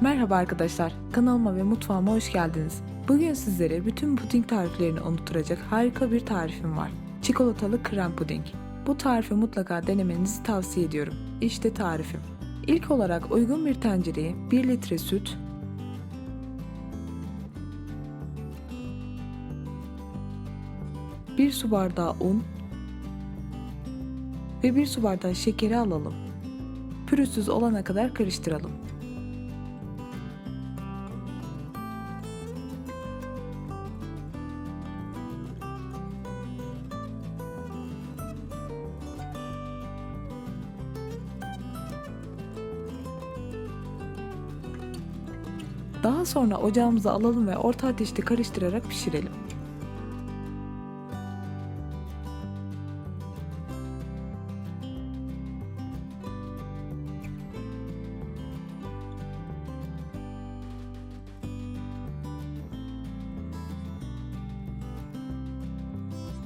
Merhaba arkadaşlar, kanalıma ve mutfağıma hoş geldiniz. Bugün sizlere bütün puding tariflerini unutturacak harika bir tarifim var. Çikolatalı krem puding. Bu tarifi mutlaka denemenizi tavsiye ediyorum. İşte tarifim. İlk olarak uygun bir tencereye 1 litre süt, 1 su bardağı un ve 1 su bardağı şekeri alalım. Pürüzsüz olana kadar karıştıralım. Daha sonra ocağımıza alalım ve orta ateşte karıştırarak pişirelim.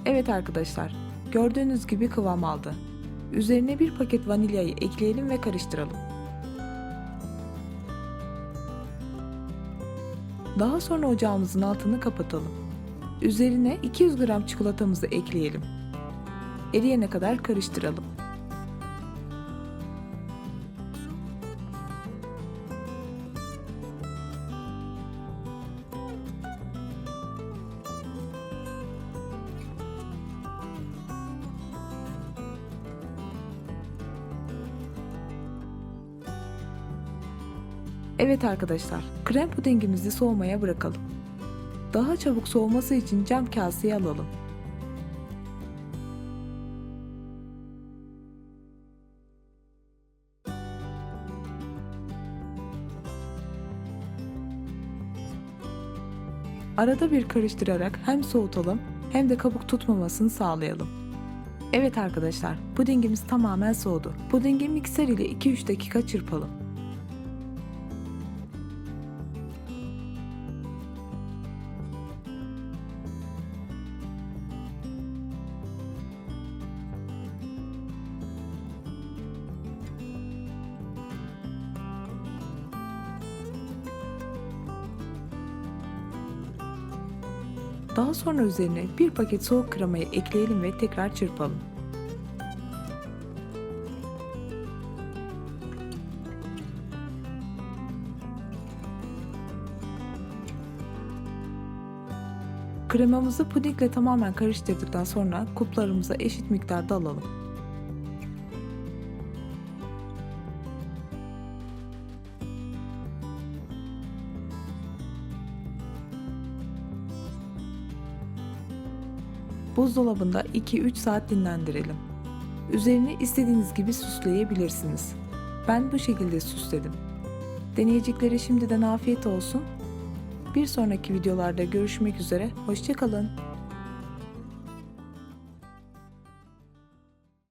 Evet arkadaşlar, gördüğünüz gibi kıvam aldı. Üzerine bir paket vanilyayı ekleyelim ve karıştıralım. Daha sonra ocağımızın altını kapatalım. Üzerine 200 gram çikolatamızı ekleyelim. Eriyene kadar karıştıralım. Evet arkadaşlar, krem pudingimizi soğumaya bırakalım. Daha çabuk soğuması için cam kaseye alalım. Arada bir karıştırarak hem soğutalım hem de kabuk tutmamasını sağlayalım. Evet arkadaşlar, pudingimiz tamamen soğudu. Pudingi mikser ile 2-3 dakika çırpalım. Daha sonra üzerine bir paket soğuk kremayı ekleyelim ve tekrar çırpalım. Kremamızı pudingle tamamen karıştırdıktan sonra kuplarımıza eşit miktarda alalım. Buzdolabında 2-3 saat dinlendirelim. Üzerini istediğiniz gibi süsleyebilirsiniz. Ben bu şekilde süsledim. Deneyeceklere şimdiden afiyet olsun. Bir sonraki videolarda görüşmek üzere, hoşçakalın.